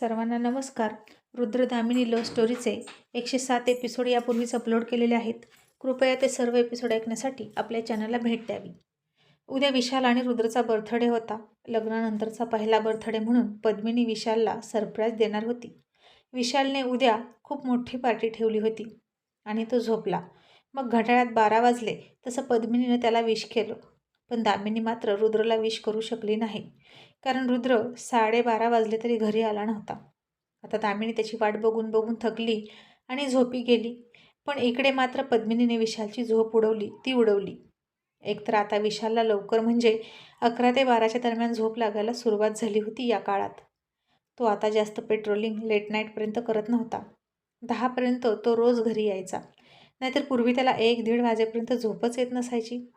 सर्वांना नमस्कार. रुद्रदामिनी लव्ह स्टोरीचे एकशे सात एपिसोड यापूर्वीच अपलोड केलेले आहेत. कृपया ते सर्व एपिसोड ऐकण्यासाठी आपल्या चॅनलला भेट द्यावी. उद्या विशाल आणि रुद्रचा बर्थडे होता. लग्नानंतरचा पहिला बर्थडे म्हणून पद्मिनी विशालला सरप्राईज देणार होती. विशालने उद्या खूप मोठी पार्टी ठेवली होती आणि तो झोपला. मग घड्याळात बारा वाजले तसं पद्मिनीनं त्याला विश केलं. पण दामिनी मात्र रुद्रला विश करू शकली नाही. कारण रुद्र साडेबारा वाजले तरी घरी आला नव्हता. आता दामिनी त्याची वाट बघून बघून थकली आणि झोपी गेली. पण इकडे मात्र पद्मिनीने विशालची झोप उडवली ती उडवली. एकतर आता विशालला लवकर म्हणजे अकरा ते बाराच्या दरम्यान झोप लागायला सुरुवात झाली होती या काळात. तो आता जास्त पेट्रोलिंग लेट नाईटपर्यंत करत नव्हता. दहापर्यंत तो रोज घरी यायचा. नाहीतर पूर्वी त्याला एक दीड वाजेपर्यंत झोपच येत नसायची.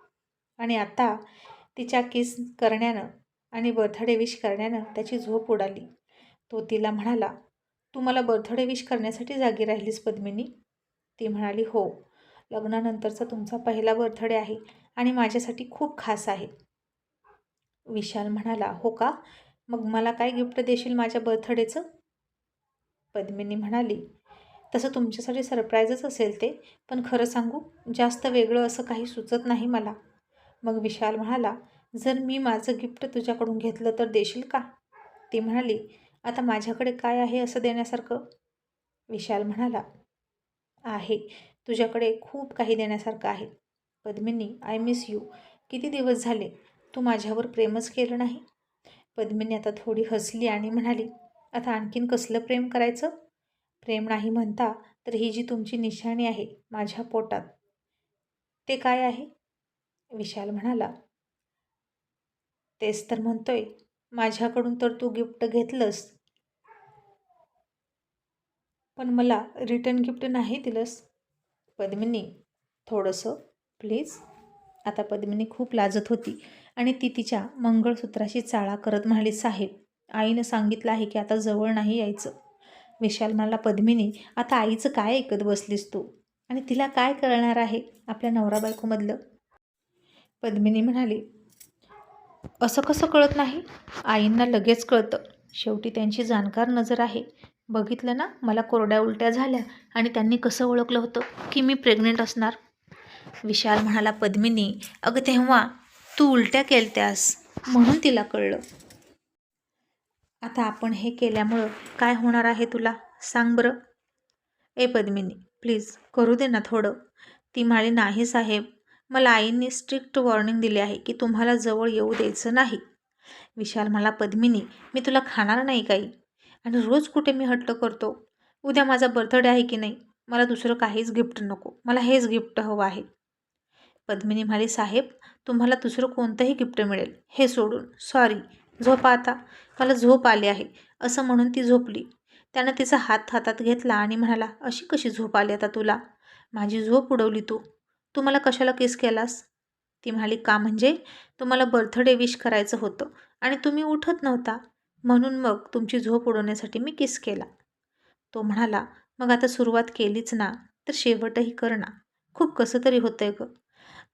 आणि आता तिच्या किस करण्यानं आणि बर्थडे विश करण्यानं त्याची झोप उडाली. तो तिला म्हणाला तू मला बर्थडे विश करण्यासाठी जागी राहिलीस पद्मिनी. ती म्हणाली हो. लग्नानंतरचा तुमचा पहिला बर्थडे आहे आणि माझ्यासाठी खूप खास आहे. विशाल म्हणाला हो का? मग मला काय गिफ्ट देशील माझ्या बर्थडेचं पद्मिनी म्हणाली तसं तुमच्यासाठी सरप्राईजच असेल ते पण खरं सांगू जास्त वेगळं असं काही सुचत नाही मला. मग विशाल म्हणाला जर मी माझं गिफ्ट तुझ्याकडून घेतलं तर देशील का? ती म्हणाली आता माझ्याकडे काय आहे असं देण्यासारखं? विशाल म्हणाला आहे तुझ्याकडे खूप काही देण्यासारखं आहे. पद्मिनी आय मिस यू किती दिवस झाले? तू माझ्यावर प्रेमच केलं नाही? पद्मिनी आता थोडी हसली आणि म्हणाली आता आणखीन कसलं प्रेम करायचं? प्रेम नाही म्हणता तर ही जी तुमची निशाणी आहे माझ्या पोटात. ते काय आहे? विशाल म्हणाला तेच तर म्हणतोय. माझ्याकडून तर तू गिफ्ट घेतलंस. पण मला रिटर्न गिफ्ट नाही दिलंस. पद्मिनी थोडंसं प्लीज. आता पद्मिनी खूप लाजत होती आणि ती तिच्या मंगळसूत्राशी चाळा करत म्हणाली साहेब आईनं सांगितलं आहे की आता जवळ नाही यायचं. विशाल म्हणाला पद्मिनी आता आईचं काय ऐकत बसलीस तू? आणि तिला काय कळणार आहे आपल्या नवरा बायकोमधलं? पद्मिनी म्हणाली असं कसं कळत नाही? आईंना लगेच कळतं. शेवटी त्यांची जाणकार नजर आहे. बघितलं ना मला कोरड्या उलट्या झाल्या आणि त्यांनी कसं ओळखलं होतं की मी प्रेग्नेंट असणार? विशाल म्हणाला पद्मिनी अगं तेव्हा तू उलट्या केलत्यास म्हणून तिला कळलं. आता आपण हे केल्यामुळं काय होणार आहे तुला? सांग बरं. ए पद्मिनी प्लीज करू दे ना थोडं. ती म्हणाली नाही साहेब मला आईंनी स्ट्रिक्ट वॉर्निंग दिली आहे की तुम्हाला जवळ येऊ द्यायचं नाही. विशाल मला पद्मिनी मी तुला खाणार नाही काही. आणि रोज कुठे मी हट्ट करतो? उद्या माझा बर्थडे आहे की नाही? मला दुसरं काहीच गिफ्ट नको. मला हेच गिफ्ट हवं आहे. पद्मिनी म्हणाली साहेब तुम्हाला दुसरं कोणतंही गिफ्ट मिळेल. हे सोडून. सॉरी. झोपा आता. मला झोप आली आहे. असं म्हणून ती झोपली. त्यानं तिचा हात हातात घेतला आणि म्हणाला अशी कशी झोप आली आता तुला? माझी झोप उडवली तू. तू मला कशाला किस केलास? ती म्हणाली का म्हणजे? तुम्हाला बर्थडे विश करायचं होतं आणि तुम्ही उठत नव्हता. म्हणून मग तुमची झोप उडवण्यासाठी मी किस केला. तो म्हणाला मग आता सुरुवात केलीच ना तर शेवटही कर ना. खूप कसं तरी होतंय गं.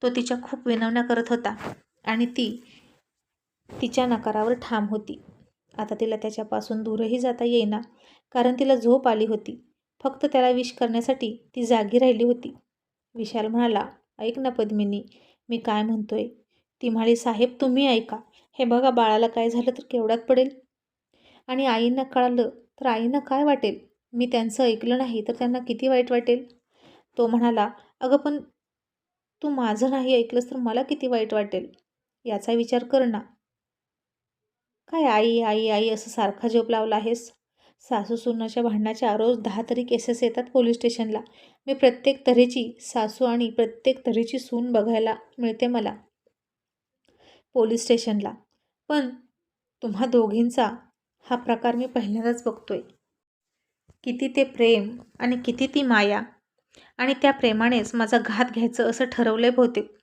तो तिच्या खूप विनवण्या करत होता आणि ती तिच्या नकारावर ठाम होती. आता तिला त्याच्यापासून दूरही जाता येईना कारण तिला झोप आली होती. फक्त त्याला विश करण्यासाठी ती जागी राहिली होती. विशाल म्हणाला ऐक ना पद्मिनी मी काय म्हणतोय? ती म्हणाली साहेब तुम्ही ऐका. हे बघा बाळाला काय झालं तर केवढ्यात पडेल? आणि आईंना कळालं तर आईंना काय वाटेल? मी त्यांचं ऐकलं नाही तर त्यांना किती वाईट वाटेल? तो म्हणाला अगं पण तू माझं नाही ऐकलंस तर मला किती वाईट वाटेल? याचा विचार कर ना. काय आई आई आई असं सारखा झोप लावला आहेस? सासू सुनाच्या भांडणाच्या रोज दहा तरी केसेस येतात पोलीस स्टेशनला. मी प्रत्येक तऱ्हेची सासू आणि प्रत्येक तऱ्हेची सून बघायला मिळते मला. पोलीस स्टेशनला. पण तुम्हा दोघींचा हा प्रकार मी पहिल्यांदाच बघतोय. किती ते प्रेम आणि किती ती माया. आणि त्या प्रेमानेच माझा घात घ्यायचं असं ठरवलंय बहुतेक.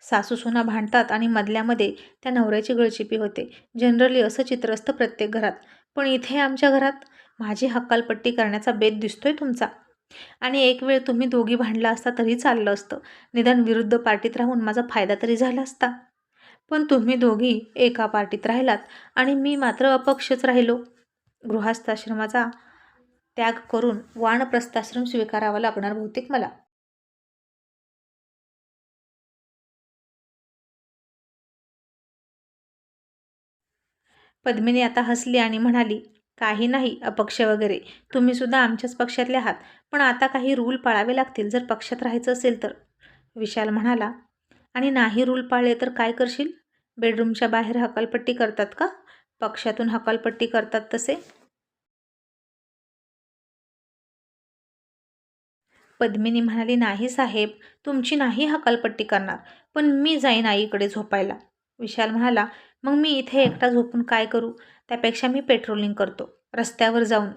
सासूसुना भांडतात आणि मधल्यामध्ये त्या नवऱ्याची गळचिपी होते. जनरली असं चित्र असतं प्रत्येक घरात. पण इथे आमच्या घरात माझी हक्कालपट्टी करण्याचा बेत दिसतोय तुमचा. आणि एक वेळ तुम्ही दोघी भांडला असता तरी चाललं असतं. निदान विरुद्ध पार्टीत राहून माझा फायदा तरी झाला असता. पण तुम्ही दोघी एका पार्टीत राहिलात आणि मी मात्र अपक्षच राहिलो. गृहस्थाश्रमाचा त्याग करून वानप्रस्थाश्रम स्वीकारावा लागणार बहुतेक मला. पद्मिनी आता हसली आणि म्हणाली काही नाही अपक्ष वगैरे. तुम्ही सुद्धा आमच्याच पक्षातले आहात. पण आता काही रूल पाळावे लागतील. जर पक्षात राहायचं असेल तर. विशाल म्हणाला आणि नाही रूल पाळले तर काय करशील? बेडरूमच्या बाहेर हकालपट्टी करतात का? पक्षातून हकालपट्टी करतात तसे. पद्मिनी म्हणाली नाही साहेब तुमची नाही हकालपट्टी करणार. पण मी जाईन आईकडे झोपायला. विशाल म्हणाला मग मी इथे एकटा झोपून काय करू? त्यापेक्षा मी पेट्रोलिंग करतो. रस्त्यावर जाऊन.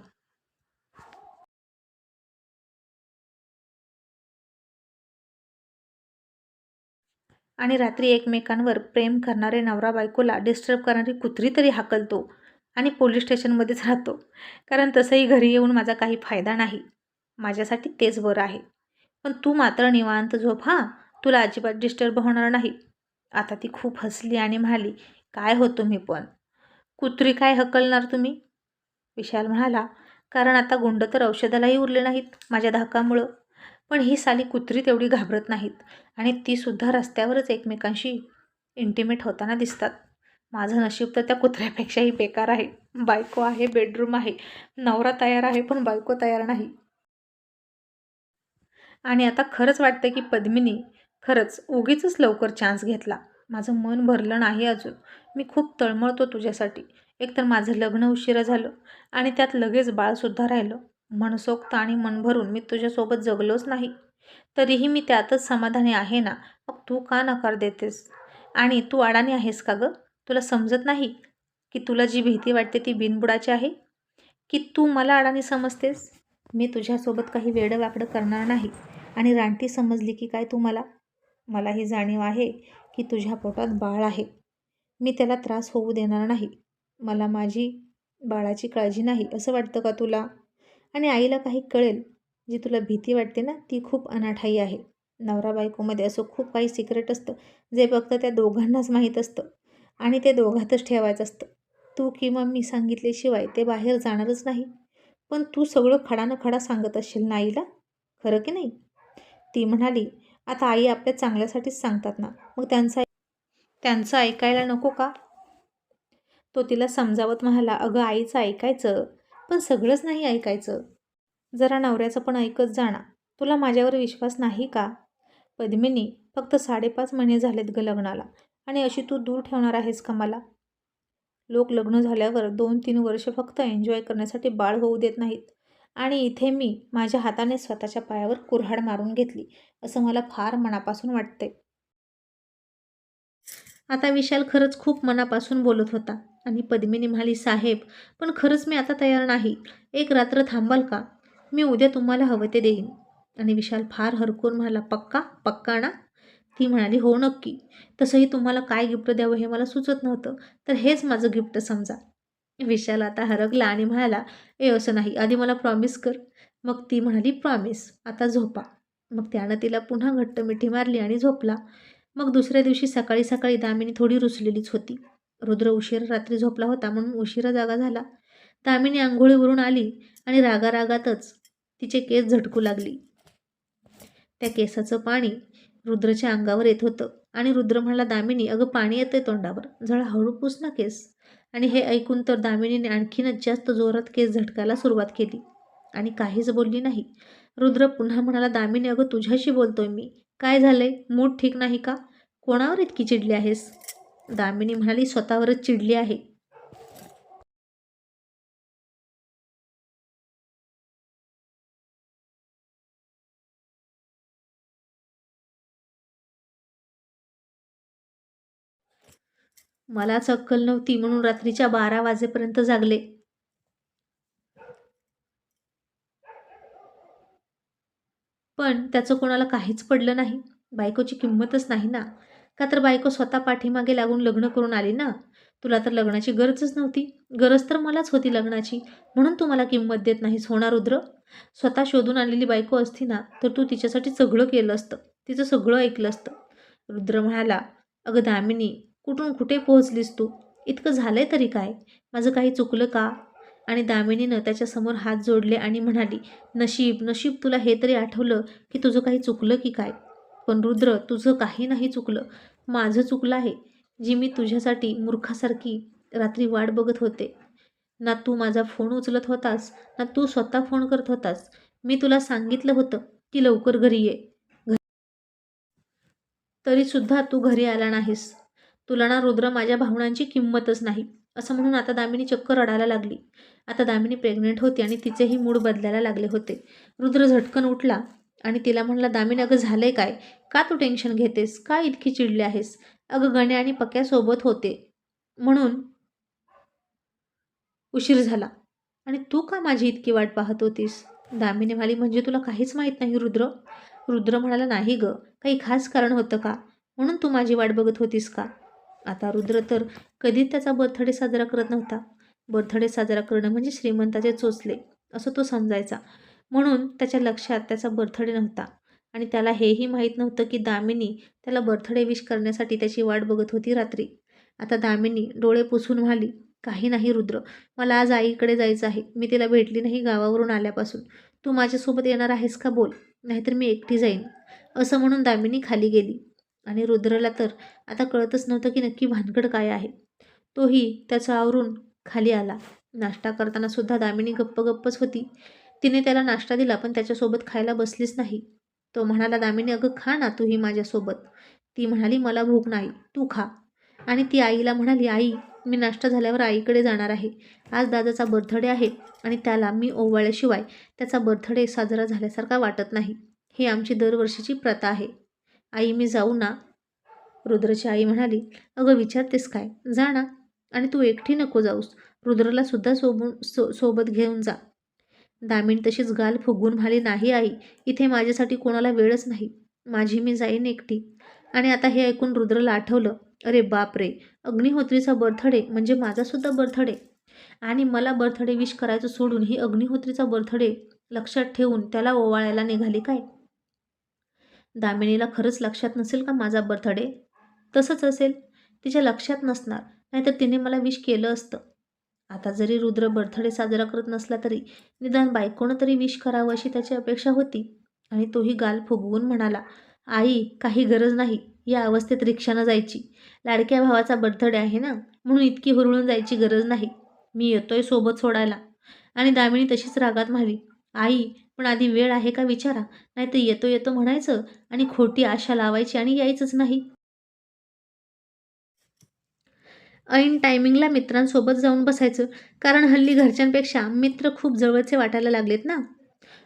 आणि रात्री एकमेकांवर प्रेम करणारे नवरा बायकोला डिस्टर्ब करणारी कुत्री तरी हाकलतो आणि पोलीस स्टेशनमध्येच राहतो. कारण तसंही घरी येऊन माझा काही फायदा नाही. माझ्यासाठी तेच बरं आहे. पण तू मात्र निवांत झोप हां? तुला अजिबात डिस्टर्ब होणार नाही. आता ती खूप हसली आणि म्हणाली काय हो तुम्ही पण? कुत्री काय हकलणार तुम्ही? विशाल म्हणाला कारण आता गुंड तर औषधालाही उरले नाहीत माझ्या धाकामुळं. पण ही साली कुत्री तेवढी घाबरत नाहीत आणि तीसुद्धा रस्त्यावरच एकमेकांशी इंटिमेट होताना दिसतात. माझं नशीब तर त्या कुत्र्यापेक्षाही बेकार आहे. बायको आहे बेडरूम आहे नवरा तयार आहे पण बायको तयार नाही. आणि आता खरंच वाटतं की पद्मिनी खरंच उगीच लवकर चान्स घेतला. माझं मन भरलं नाही अजून. मी खूप तळमळतो तुझ्यासाठी. एकतर माझं लग्न उशिरा झालं आणि त्यात लगेच बाळसुद्धा राहिलं. मनसोक्त आणि मन भरून मी तुझ्यासोबत जगलोच नाही. तरीही मी त्यातच समाधानी आहे ना? मग तू का नकार देतेस? आणि तू अडाणी आहेस का गं? तुला समजत नाही की तुला जी भीती वाटते ती बिनबुडाची आहे? की तू मला अडाणी समजतेस? मी तुझ्यासोबत काही वेडं वाकडं करणार नाही. आणि रानटी समजली की काय तू मला? मला ही जाणीव आहे की तुझ्या पोटात बाळ आहे. मी त्याला त्रास होऊ देणार नाही. मला माझी बाळाची काळजी नाही असं वाटतं का तुला? आणि आईला काही कळेल. जी तुला भीती वाटते ना ती खूप अनाठाई आहे. नवरा बायकोमध्ये असं खूप काही सिक्रेट असतं जे फक्त त्या दोघांनाच माहीत असतं. आणि ते दोघातच ठेवायचं असतं. तू किंवा मी सांगितल्याशिवाय ते बाहेर जाणारच नाही. पण तू सगळं खडानं खडा सांगत असशील ना आईला? खरं की नाही? ती म्हणाली आता आई आपल्या चांगल्यासाठीच सांगतात ना. मग त्यांचा त्यांचं ऐकायला नको का? तो तिला समजावत म्हणाला अगं आईचं ऐकायचं पण सगळंच नाही ऐकायचं. जरा नवऱ्याचं पण ऐकत जाणा तुला माझ्यावर विश्वास नाही का? पद्मिनी फक्त साडेपाच महिने झालेत ग लग्नाला आणि अशी तू दूर ठेवणार आहेस का मला? लोक लग्न झाल्यावर दोन तीन वर्ष फक्त एन्जॉय करण्यासाठी बाळ होऊ देत नाहीत. आणि इथे मी माझ्या हाताने स्वतःच्या पायावर कुऱ्हाड मारून घेतली असं मला फार मनापासून वाटते आता विशाल खरंच खूप मनापासून बोलत होता आणि पद्मिनी म्हणाली साहेब पण खरंच मी आता तयार नाही. एक रात्र थांबाल का? मी उद्या तुम्हाला हवं ते देईन. आणि विशाल फार हरकून म्हणाला पक्का? पक्का ना? ती म्हणाली हो नक्की. तसंही तुम्हाला काय गिफ्ट द्यावं हे मला सुचत नव्हतं. तर हेच माझं गिफ्ट समजा. विशाल आता हरकला आणि म्हणाला ए असं नाही आधी मला प्रॉमिस कर. मग ती म्हणाली प्रॉमिस आता झोपा. मग त्यानं तिला पुन्हा घट्ट मिठी मारली आणि झोपला. मग दुसऱ्या दिवशी सकाळी सकाळी दामिनी थोडी रुसलेलीच होती. रुद्र उशीर रात्री झोपला होता म्हणून उशिरा जागा झाला. दामिनी आंघोळीवरून आली आणि रागारागातच तिचे केस झटकू लागली. त्या केसाचं पाणी रुद्रच्या अंगावर येत होतं आणि रुद्र म्हणाला दामिनी अगं पाणी येतंय तोंडावर. जरा हळू पुस ना केस. आणि हे ऐकून तर दामिनीने आणखीनच जास्त जोरात केस झटकायला सुरुवात केली. आणि काहीच बोलली नाही. रुद्र पुन्हा म्हणाला दामिनी अगं तुझ्याशी बोलतोय मी. काय झालंय? मूड ठीक नाही का? कोणावर इतकी चिडली आहेस? दामिनी म्हणाली स्वतःवरच चिडली आहे. मलाच अक्कल नव्हती म्हणून रात्रीच्या बारा वाजेपर्यंत जागले. पण त्याचं कोणाला काहीच पडलं नाही. बायकोची किंमतच नाही ना. का तर बायको स्वतः पाठीमागे लागून लग्न करून आली ना? तुला तर लग्नाची गरजच नव्हती. गरज तर मलाच होती लग्नाची. म्हणून तू मला किंमत देत नाहीस होणार रुद्र? स्वतः शोधून आणलेली बायको असती ना तर तू तिच्यासाठी सगळं केलं असतं. तिचं सगळं ऐकलं असतं. रुद्र म्हणाला अगं दामिनी कुठून कुठे पोहोचलीस तू? इतकं झालंय तरी काय? माझं काही चुकलं का? आणि दामिनीनं त्याच्यासमोर हात जोडले आणि म्हणाली नशीब नशीब तुला हे तरी आठवलं की तुझं काही चुकलं की काय? पण रुद्र तुझं काही नाही चुकलं. माझं चुकलं आहे जी मी तुझ्यासाठी मूर्खासारखी रात्री वाट बघत होते. ना तू माझा फोन उचलत होतास ना तू स्वतः फोन करत होतास. मी तुला सांगितलं होतं की लवकर घरी ये. तरीसुद्धा तू घरी आला नाहीस. तुला ना रुद्र माझ्या भावनांची किंमतच नाही असं म्हणून आता दामिनी चक्क रडायला लागली. आता दामिनी प्रेग्नेंट होती आणि तिचेही मूड बदलायला लागले होते. रुद्र झटकन उठला आणि तिला म्हणला दामिनी अगं झालंय काय? का तू टेन्शन घेतेस? का इतकी चिडली आहेस? अगं गणे आणि पक्यासोबत होते. म्हणून उशीर झाला. आणि तू का माझी इतकी वाट पाहत होतीस? दामिनी म्हणाली म्हणजे तुला काहीच माहीत नाही रुद्र. रुद्र म्हणाला नाही ग काही खास कारण होतं का? म्हणून तू माझी वाट बघत होतीस का? आता रुद्र तर कधीच त्याचा बर्थडे साजरा करत नव्हता. बर्थडे साजरा करणं म्हणजे श्रीमंताचे चोचले असं तो समजायचा. म्हणून त्याच्या लक्षात त्याचा बर्थडे नव्हता. आणि त्याला हेही माहीत नव्हतं की दामिनी त्याला बर्थडे विश करण्यासाठी त्याची वाट बघत होती रात्री. आता दामिनी डोळे पुसून म्हणाली काही नाही रुद्र मला आज आईकडे जायचं आहे. मी तिला भेटली नाही गावावरून आल्यापासून. तू माझ्यासोबत येणार आहेस का बोल नाहीतर मी एकटी जाईन. असं म्हणून दामिनी खाली गेली. आणि रुद्रला तर आता कळतच नव्हतं की नक्की भानगड काय आहे. तोही त्याचं आवरून खाली आला. नाश्ता करताना सुद्धा दामिनी गप्प गप्पच होती. तिने त्याला नाश्ता दिला पण त्याच्यासोबत खायला बसलीच नाही. तो म्हणाला दामिनी अगं खा ना तूही माझ्यासोबत. ती म्हणाली मला भूक नाही तू खा. आणि ती आईला म्हणाली आई मी नाश्ता झाल्यावर आईकडे जाणार आहे. आज दादाचा बर्थडे आहे आणि त्याला मी ओवाळल्याशिवाय त्याचा बर्थडे साजरा झाल्यासारखा वाटत नाही. ही आमची दरवर्षीची प्रथा आहे. आई मी जाऊ ना? रुद्रची आई म्हणाली अगं विचारतेस काय? जा ना आणि तू एकटी नको जाऊस. रुद्रला सुद्धा सोबून सो सोबत घेऊन जा. दामिन तशीच गाल फुगून म्हणाली नाही आई इथे माझ्यासाठी कोणाला वेळच नाही. माझी मी जाईन एकटी. आणि आता हे ऐकून रुद्रला आठवलं अरे बाप रे अग्निहोत्रीचा बर्थडे म्हणजे माझासुद्धा बर्थडे. आणि मला बर्थडे विश करायचं सोडून ही अग्निहोत्रीचा बर्थडे लक्षात ठेवून त्याला ओवाळायला निघाली काय? दामिनीला खरंच लक्षात नसेल का माझा बर्थडे? तसंच असेल. तिच्या लक्षात नसणार. नाहीतर तिने मला विश केलं असतं. आता जरी रुद्र बर्थडे साजरा करत नसला तरी निदान बायकोनं तरी विश करावं अशी त्याची अपेक्षा होती. आणि तोही गाल फुगवून म्हणाला आई काही गरज नाही. या अवस्थेत रिक्षानं जायची. लाडक्या भावाचा बर्थडे आहे ना? म्हणून इतकी हुरळून जायची गरज नाही. मी येतोय सोबत सोडायला. आणि दामिनी तशीच रागात म्हणाली आई पण आधी वेळ आहे का विचारा. नाहीतर येतो येतो म्हणायचं आणि खोटी आशा लावायची आणि यायचंच नाही. ऐन टायमिंगला मित्रांसोबत जाऊन बसायचं कारण हल्ली घरच्यांपेक्षा मित्र खूप जवळचे वाटायला लागलेत ना.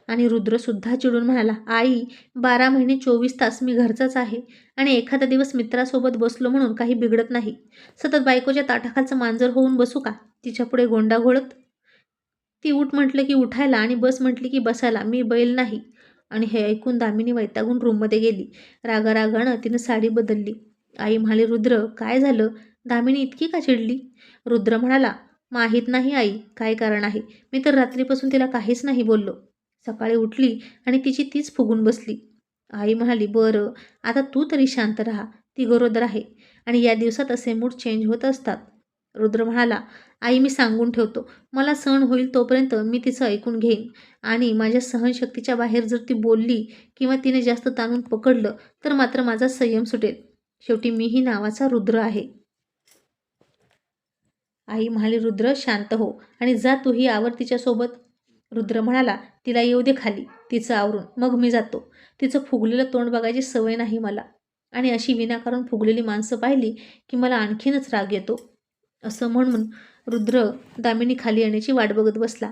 आणि रुद्रसुद्धा चिडून म्हणाला आई बारा महिने चोवीस तास मी घरचाच आहे आणि एखादा दिवस मित्रासोबत बसलो म्हणून काही बिघडत नाही. सतत बायकोच्या ताटाखालचं मांजर होऊन बसू का? तिच्यापुढे गोंडा घोळत ती उठ म्हटलं की उठायला आणि बस म्हटली की बसायला. मी बैल नाही. आणि हे ऐकून दामिनी वैतागून रूममध्ये गेली. रागारागानं तिनं साडी बदलली. आई म्हणाली रुद्र काय झालं? दामिनी इतकी का चिडली? रुद्र म्हणाला माहीत नाही आई काय कारण आहे. मी तर रात्रीपासून तिला काहीच नाही बोललो. सकाळी उठली आणि तिची तीच फुगून बसली. आई म्हणाली बरं आता तू तरी शांत राहा. ती गरोदर आहे. आणि या दिवसात असे मूड चेंज होत असतात. रुद्र म्हणाला आई मी सांगून ठेवतो. मला सहन होईल तोपर्यंत मी तिचं ऐकून घेईन. आणि माझ्या सहनशक्तीच्या बाहेर जर ती बोलली किंवा तिने जास्त ताणून पकडलं तर मात्र माझा संयम सुटेल. शेवटी मीही नावाचा रुद्र आहे. आई म्हणाली रुद्र शांत हो आणि जा तूही आवर तिच्यासोबत. रुद्र म्हणाला तिला येऊ दे खाली. तिचं आवरून. मग मी जातो. तिचं फुगलेलं तोंड बघायची सवय नाही मला. आणि अशी विनाकारण फुगलेली माणसं पाहिली की मला आणखीनच राग येतो. असं म्हणून रुद्र दामिनी खाली येण्याची वाट बघत बसला.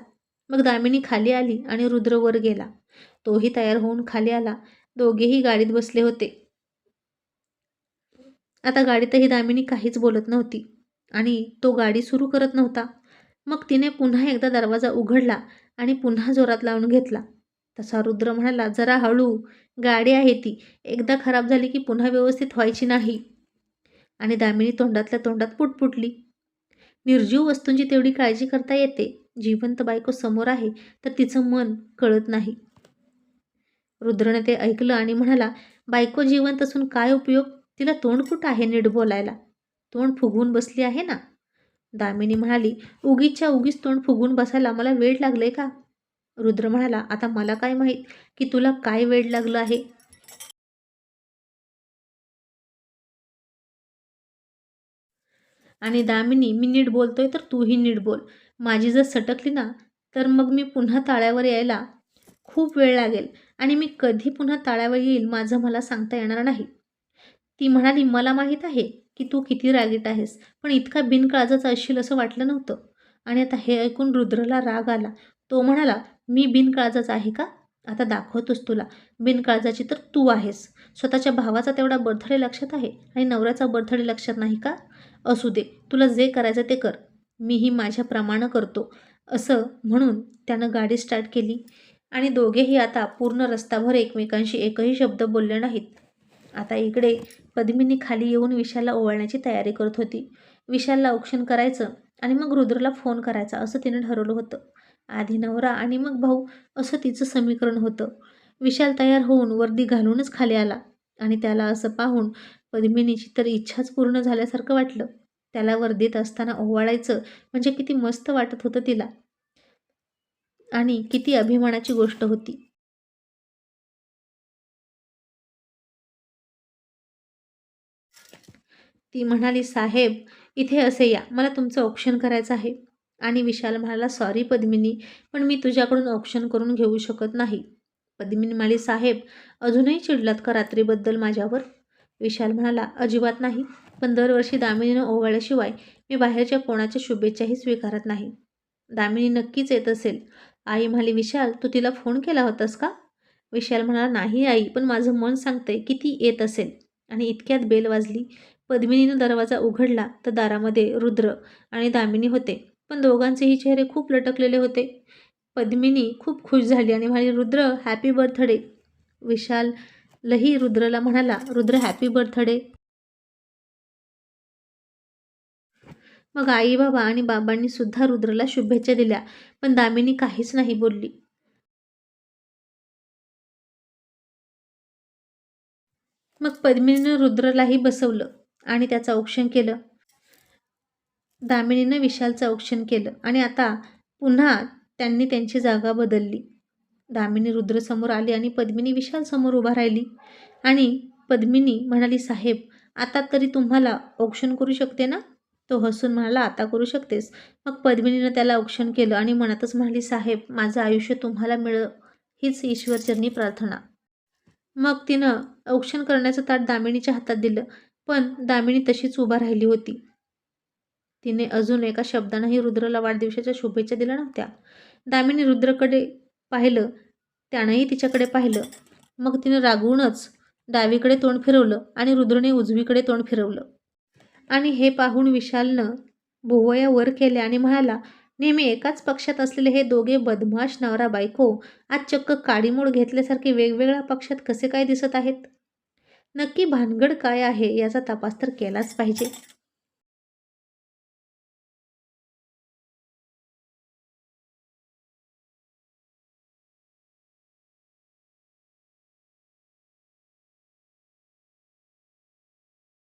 मग दामिनी खाली आली आणि रुद्र वर गेला. तोही तयार होऊन खाली आला. दोघेही गाडीत बसले होते. आता गाडीतही दामिनी काहीच बोलत नव्हती आणि तो गाडी सुरू करत नव्हता. मग तिने पुन्हा एकदा दरवाजा उघडला आणि पुन्हा जोरात लावून घेतला. तसा रुद्र म्हणाला जरा हळू गाडी आहे ती. एकदा खराब झाली की पुन्हा व्यवस्थित व्हायची नाही. आणि दामिनी तोंडातल्या तोंडात पुटपुटली. निर्जीव वस्तूंची तेवढी काळजी करता येते. जिवंत बायको समोर आहे तर तिचं मन कळत नाही. रुद्रने ते ऐकलं आणि म्हणाला बायको जिवंत असून काय उपयोग? तिला तोंड कुठं आहे नीट बोलायला? तोंड फुगवून बसली आहे ना? दामिनी म्हणाली उगीच्या उगीच तोंड फुगून बसायला मला वेळ लागले का? रुद्र म्हणाला आता मला काय माहीत की तुला काय वेळ लागलं आहे? आणि दामिनी मी नीट बोलतोय तर तूही नीट बोल. माझी जर सटकली ना तर मग मी पुन्हा ताळ्यावर यायला खूप वेळ लागेल आणि मी कधी पुन्हा ताळ्यावर येईल माझं मला सांगता येणार नाही. ती म्हणाली मला माहीत आहे की तू किती रागीट आहेस पण इतका बिनकाळजाचा असशील असं वाटलं नव्हतं. आणि आता हे ऐकून रुद्रला राग आला. तो म्हणाला मी बिनकाळजाचा आहे का? आता दाखवतोस तुला. बिनकाळजाची तर तू आहेस. स्वतःच्या भावाचा तेवढा बर्थडे लक्षात आहे आणि नवऱ्याचा बर्थडे लक्षात नाही का? असू दे तुला जे करायचं ते कर. मीही माझ्याप्रमाणे करतो. असं म्हणून त्यानं गाडी स्टार्ट केली. आणि दोघेही आता पूर्ण रस्ताभर एकमेकांशी एकही शब्द बोलले नाहीत. आता इकडे पद्मिनी खाली येऊन विशालला ओवाळण्याची तयारी करत होती. विशालला औक्षण करायचं आणि मग रुद्रला फोन करायचा असं तिनं ठरवलं होतं. आधी नवरा आणि मग भाऊ असं तिचं समीकरण होतं. विशाल तयार होऊन वर्दी घालूनच खाली आला आणि त्याला असं पाहून पद्मिनीची तर इच्छाच पूर्ण झाल्यासारखं वाटलं. त्याला वर्दीत असताना ओवाळायचं म्हणजे किती मस्त वाटत होतं तिला. आणि किती अभिमानाची गोष्ट होती. ती म्हणाली साहेब इथे असे या. मला तुमचं ऑप्शन करायचं आहे. आणि विशाल म्हणाला सॉरी पद्मिनी पण मी तुझ्याकडून ऑप्शन करून घेऊ शकत नाही. पद्मिनी म्हणाली साहेब अजूनही चिडलात का रात्रीबद्दल माझ्यावर? विशाल म्हणाला अजिबात नाही. पण दरवर्षी दामिनीनं ओवाळल्याशिवाय मी बाहेरच्या कोणाच्या शुभेच्छाही स्वीकारत नाही. दामिनी नक्कीच येत असेल. आई म्हणाली विशाल तू तिला फोन केला होतास का? विशाल म्हणाला नाही आई पण माझं मन सांगतंय की ती येत असेल. आणि इतक्यात बेल वाजली. पद्मिनीनं दरवाजा उघडला तर दारामध्ये रुद्र आणि दामिनी होते. पण दोघांचेही चेहरे खूप लटकलेले होते. पद्मिनी खूप खुश झाली आणि म्हणाली रुद्र हॅपी बर्थडे. विशाल लही रुद्रला म्हणाला रुद्र हॅपी बर्थडे मग आई बाबा आणि बाबांनी सुद्धा रुद्रला शुभेच्छा दिल्या पण दामिनी काहीच नाही बोलली. मग पद्मिनीनं रुद्रलाही बसवलं आणि त्याचं औक्षण केलं. दामिनीनं विशालचं औक्षण केलं आणि आता पुन्हा त्यांनी त्यांची जागा बदलली. दामिनी रुद्रसमोर आली आणि पद्मिनी विशालसमोर उभा राहिली. आणि पद्मिनी म्हणाली साहेब आता तरी तुम्हाला औक्षण करू शकते ना? तो हसून म्हणाला आता करू शकतेस. मग पद्मिनीनं त्याला औक्षण केलं आणि मनातच म्हणाली साहेब माझं आयुष्य तुम्हाला मिळ हीच ईश्वरचरणी प्रार्थना. मग तिनं औक्षण करण्याचं ताट दामिनीच्या हातात दिलं पण दामिनी तशीच उभा राहिली होती. तिने अजून एका शब्दानंही रुद्रला वाढदिवसाच्या शुभेच्छा दिल्या नव्हत्या. दामिनी रुद्रकडे पाहिलं. त्यानंही तिच्याकडे पाहिलं. मग तिनं रागवूनच डावीकडे तोंड फिरवलं आणि रुद्रने उजवीकडे तोंड फिरवलं. आणि हे पाहून विशालनं भुवया वर केल्या आणि म्हणाला नेहमी एकाच पक्षात असलेले हे दोघे बदमाश नवरा बायको आज चक्क काडीमोड घेतल्यासारखे वेगवेगळ्या पक्षात कसे काय दिसत आहेत? नक्की भानगड काय आहे याचा तपास तर केलाच पाहिजे.